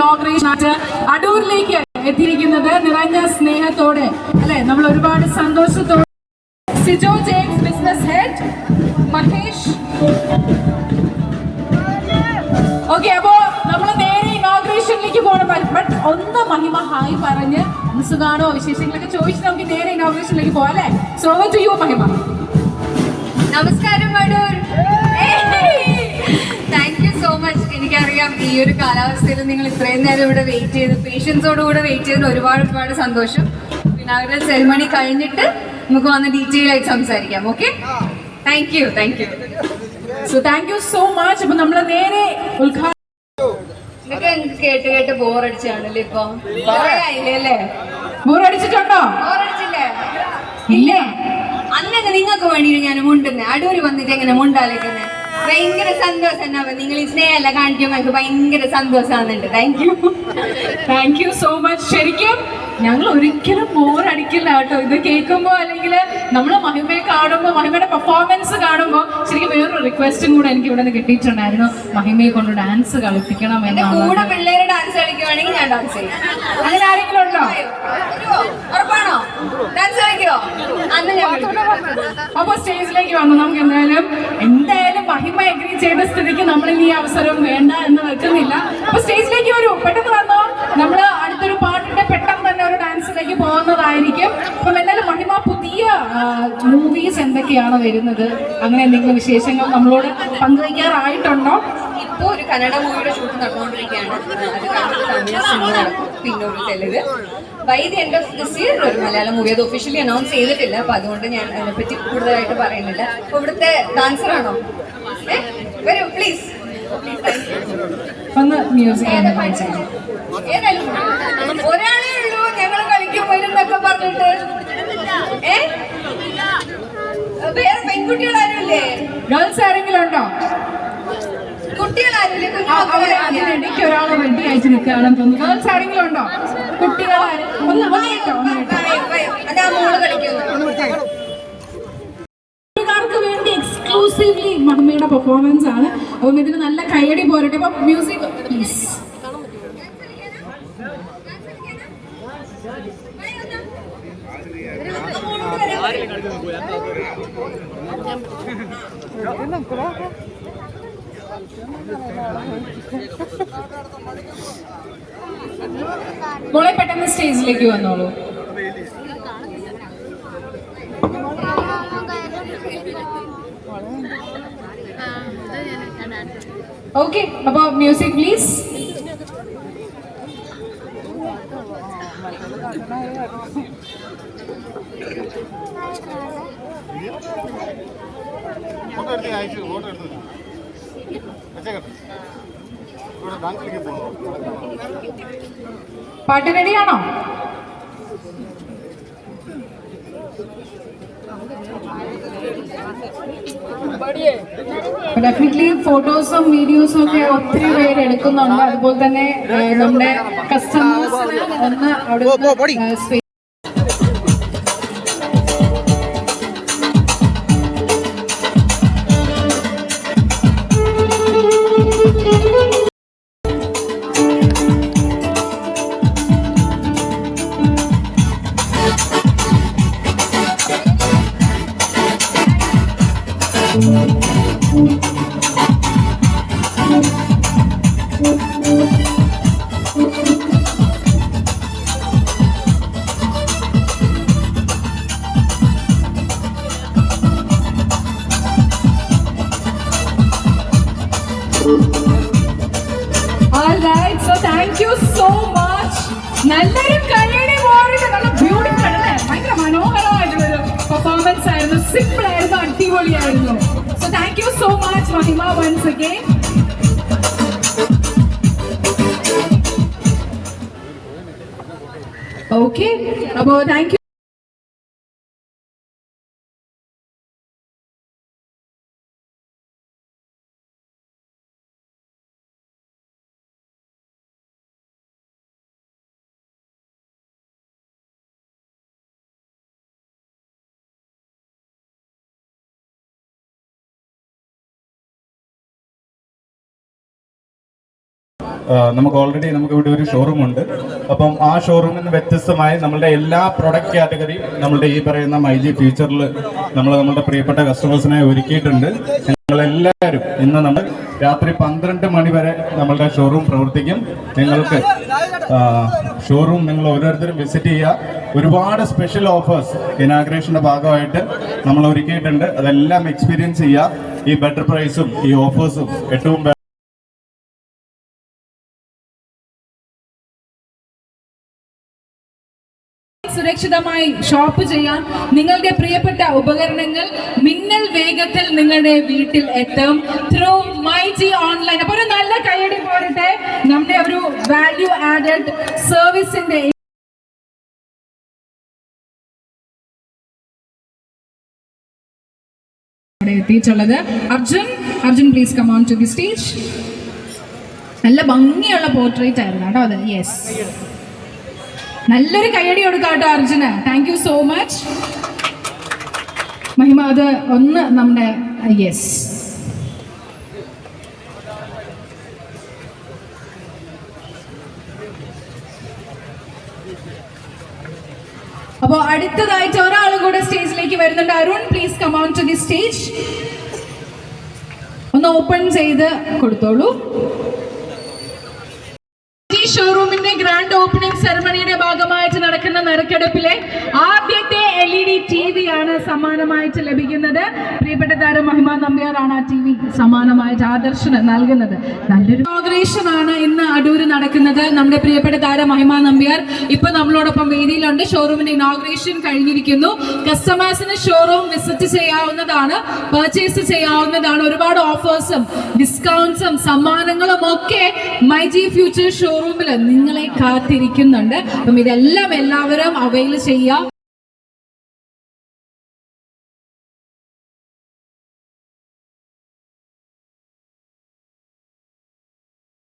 Inauguration ആയിട്ട് അടൂരിലേക്ക് എത്തിയിരിക്കുന്നത് നിറഞ്ഞ സ്നേഹത്തോടെ അല്ലെ? നമ്മൾ ഒരുപാട് സന്തോഷത്തോടെ. Sijo James business head Mahesh. Okay അപ്പോ നമ്മൾ നേരെ ഇനോഗ്രേഷനിലേക്ക് പോകണം ബട്ട് ഒന്ന് മഹിമ ഹായ് പറഞ്ഞ് സുഖാണോ? വിശേഷങ്ങളൊക്കെ ചോദിച്ച് നമുക്ക് നേരെ ഇനോഗ്രേഷനിലേക്ക് പോവാം അല്ലേ? So to you Mahima. നമസ്കാരം Adoor. Thank you so much എനിക്കറിയാം ഈ ഒരു കാലാവസ്ഥയിൽ നിങ്ങൾ ഇത്രയും നേരം ഇവിടെ വെയിറ്റ് ചെയ്ത് പേഷ്യൻസോടുകൂടെ വെയിറ്റ് ചെയ്തതിന് ഒരുപാട് ഒരുപാട് സന്തോഷം. ഇനാഗുറൽ സെറിമണി കഴിഞ്ഞിട്ട് നമുക്ക് വന്ന് ഡീറ്റെയിൽ ആയിട്ട് സംസാരിക്കാം okay thank you thank you so thank you so much അപ്പൊ നമ്മൾ നേരെ ഉദ്ഘാടനം കേട്ട് കേട്ട് ബോറടിച്ചാണല്ലേ ഇപ്പൊ? അല്ലേ? ബോറടിച്ചിട്ടുണ്ടോ ബോറടിച്ചില്ലേ ഇല്ലേ. അന്നെങ്ങനെ നിങ്ങൾക്ക് വേണ്ടിയിട്ട് ഞാൻ മുണ്ടുന്നേ? അടൂര് വന്നിട്ട് എങ്ങനെ മുണ്ടാലേക്കുന്നത് ഭയങ്കര സന്തോഷം എന്നാ നിങ്ങൾ ഈ സ്നേഹമല്ല കാണിക്കുമ്പോൾ എനിക്ക് ഭയങ്കര സന്തോഷമാകുന്നുണ്ട് thank you thank you so much ശരിക്കും ഞങ്ങൾ ഒരിക്കലും ബോറടിക്കില്ല കേട്ടോ. ഇത് കേൾക്കുമ്പോൾ അല്ലെങ്കിൽ നമ്മൾ മഹിമയെ കാണുമ്പോൾ മഹിമയുടെ പെർഫോമൻസ് കാണുമ്പോൾ ശരിക്കും വേറൊരു റിക്വസ്റ്റും കൂടെ എനിക്ക് ഇവിടെ നിന്ന് കിട്ടിയിട്ടുണ്ടായിരുന്നു. മഹിമയെ കൊണ്ട് ഡാൻസ് കളിപ്പിക്കണം എന്റെ കൂടെ പിള്ളേരെ പിള്ളേര് ഡാൻസ് കളിക്കുവാണെങ്കിൽ ഞാൻ ഡാൻസ് ചെയ്യും. അങ്ങനെ ആരെങ്കിലും ഉണ്ടോ? ഉറപ്പാണോ? ഡാൻസ് കളിക്കോ അന്ന് ഞാൻ വിളിക്കാം. അപ്പൊ സ്റ്റേജിലേക്ക് വന്നു നമുക്ക് എന്തായാലും എന്തായാലും മഹിമ എഗ്രി സ്ഥിതിക്ക് നമ്മൾ ഈ അവസരം വേണ്ട എന്ന് വെക്കുന്നില്ല. അപ്പൊ സ്റ്റേജിലേക്ക് വരൂ. പെട്ടെന്ന് വന്നോ. നമ്മൾ അടുത്തൊരു പാട്ടിന്റെ പെട്ടെന്ന് തന്നെ ഒരു ഡാൻസിലേക്ക് പോകുന്നതായിരിക്കും. അപ്പം എന്തായാലും മഹിമ പുതിയ മൂവീസ് എന്തൊക്കെയാണ് വരുന്നത്? അങ്ങനെ എന്തെങ്കിലും വിശേഷങ്ങൾ നമ്മളോട് പങ്കുവയ്ക്കാറായിട്ടുണ്ടോ? ഇപ്പൊ ഒരു കന്നഡ മൂവിയുടെ ഷൂട്ട് നടന്നുകൊണ്ടിരിക്കുകയാണ്. അത് സിനിമ ഒരു by the end of this year ഒരു മലയാളം മൂവി അത് ഒഫീഷ്യലി അനൗൺസ് ചെയ്തിട്ടില്ല. അപ്പൊ അതുകൊണ്ട് ഞാൻ അതിനെപ്പറ്റി കൂടുതലായിട്ട് പറയുന്നില്ല. അപ്പൊ ഇവിടുത്തെ ഡാൻസറാണോ ആണോ? ഏ? വരൂ പ്ലീസ് ഒന്ന് മ്യൂസിക് ഒരാളേ ഉള്ളൂ ഞങ്ങൾ കളിക്കും വരുന്നൊക്കെ പറഞ്ഞിട്ട് ഏ വേറെ പെൺകുട്ടികളാരുമില്ലേ ഗേൾസ് ആരെങ്കിലും ഉണ്ടോ കുട്ടികളാരില്ലേ അവിടെ അതിനിടയ്ക്ക് ഒരാൾ റെഡി അയച്ചു നിൽക്കുകയാണെന്ന് തോന്നുന്നു ഗേൾസ് ആരെങ്കിലും ഉണ്ടോ കുട്ടികളാരും ഒന്ന് ഒന്ന് കേട്ടോ ഒന്ന് കേട്ടോ അതാ മോൾ കളിക്കുന്നു എക്സ്ക്ലൂസീവ്ലി മമ്മിയുടെ പെർഫോമൻസ് ആണ്. അപ്പം ഇതിന് നല്ല കൈയടി പോരട്ടെ. അപ്പം മ്യൂസിക് പ്ലീസ് മോളെ പെട്ടെന്ന് സ്റ്റേജിലേക്ക് വന്നോളൂ. ഓക്കെ അപ്പോൾ മ്യൂസിക് പ്ലീസ് പാട്ട് എടുത്ത് അയച്ചു ഫോട്ടോ എടുത്ത് വെച്ചേക്കട്ടെ ഇവിടെ ബാങ്കിലേക്ക് പോകണം പാട്ട് റെഡിയാണോ ഡെഫിനറ്റ്ലി ഫോട്ടോസും വീഡിയോസും ഒക്കെ ഒത്തിരി പേര് എടുക്കുന്നുണ്ട് അതുപോലെ തന്നെ നമ്മുടെ കസ്റ്റമേഴ്സിന് ഒന്ന് അവിടെ നല്ലൊരു കയ്യടി പോയിട്ട് നല്ല ബ്യൂട്ടിഫുൾ അല്ലേ? ഭയങ്കര മനോഹരമായിട്ടുള്ളൊരു പെർഫോമൻസ് ആയിരുന്നു. സിമ്പിൾ ആയിരുന്നു അടിപൊളിയായിരുന്നു. So thank you so much Mahima once again okay അപ്പോൾ നമുക്ക് ഓൾറെഡി നമുക്ക് ഇവിടെ ഒരു ഷോറൂം ഉണ്ട്. അപ്പം ആ ഷോറൂമിൽ നിന്ന് വ്യത്യസ്തമായി നമ്മളുടെ എല്ലാ പ്രൊഡക്റ്റ് കാറ്റഗറിയും നമ്മളുടെ ഈ പറയുന്ന മൈ ജി ഫ്യൂച്ചറിൽ നമ്മൾ നമ്മുടെ പ്രിയപ്പെട്ട കസ്റ്റമേഴ്സിനെ ഒരുക്കിയിട്ടുണ്ട്. നിങ്ങളെല്ലാവരും ഇന്ന് നമ്മൾ രാത്രി പന്ത്രണ്ട് മണി വരെ നമ്മളുടെ ഷോറൂം പ്രവർത്തിക്കും. നിങ്ങൾക്ക് ഷോറൂം നിങ്ങൾ ഓരോരുത്തരും വിസിറ്റ് ചെയ്യുക ഒരുപാട് സ്പെഷ്യൽ ഓഫേഴ്സ് ഇനാഗ്രേഷന്റെ ഭാഗമായിട്ട് നമ്മൾ ഒരുക്കിയിട്ടുണ്ട്. അതെല്ലാം എക്സ്പീരിയൻസ് ചെയ്യുക ഈ ബെറ്റർ പ്രൈസും ഈ ഓഫേഴ്സും ഏറ്റവും സുരക്ഷിതമായി ഷോപ്പ് ചെയ്യാൻ നിങ്ങളുടെ പ്രിയപ്പെട്ട ഉപകരണങ്ങൾ മിന്നൽ വേഗത്തിൽ നിങ്ങളുടെ വീട്ടിൽ എത്തും ത്രൂ മൈ ജി ഓൺലൈൻ അപ്പൊ ഒരു നല്ല കൈയടി പോരട്ടെ. നമ്മുടെ ഒരു വാല്യൂ ആഡഡ് സർവീസിന്റെ എത്തിയിട്ടുള്ളത്. Arjun Arjun please come on to the stage നല്ല ഭംഗിയുള്ള പോർട്രേറ്റ് ആയിരുന്നു കേട്ടോ അത്. യെസ് നല്ലൊരു കൈയടി കൊടുക്കാം കേട്ടോ അർജുന്. Thank you so much Mahima അത് ഒന്ന് നമ്മുടെ യെസ് അപ്പോൾ അടുത്തതായിട്ട് ഒരാൾ കൂടെ സ്റ്റേജിലേക്ക് വരുന്നുണ്ട്. Arun please come on to the stage ഒന്ന് ഓപ്പൺ ചെയ്ത് കൊടുത്തോളൂ. നറുക്കെടുപ്പിലെ ആദ്യത്തെ L E D T V ആണ് സമ്മാനമായിട്ട് ലഭിക്കുന്നത്. പ്രിയപ്പെട്ട താരം മഹിമ നമ്പ്യാറാണ് ആ ടി വി സമ്മാനമായിട്ട് ആദർശന് നൽകുന്നത്. നല്ലൊരു ഇനോഗ്രേഷൻ ആണ് ഇന്ന് അടൂര് നടക്കുന്നത്. നമ്മുടെ പ്രിയപ്പെട്ട താരം മഹിമ നമ്പ്യാർ ഇപ്പൊ നമ്മളോടൊപ്പം വേദിയിലുണ്ട്. ഷോറൂമിന്റെ ഇനോഗ്രേഷൻ കഴിഞ്ഞിരിക്കുന്നു. കസ്റ്റമേഴ്സിന് ഷോറൂം വിസിറ്റ് ചെയ്യാവുന്നതാണ് പർച്ചേസ് ചെയ്യാവുന്നതാണ്. ഒരുപാട് ഓഫേഴ്സും ഡിസ്കൗണ്ട്സും സമ്മാനങ്ങളും ഒക്കെ മൈ ജി ഫ്യൂച്ചർ ഷോറൂമിൽ നിങ്ങളെ കാത്തിരിക്കുന്നുണ്ട്. അപ്പം ഇതെല്ലാം എല്ലാവരും അവൈൽ ചെയ്യാം.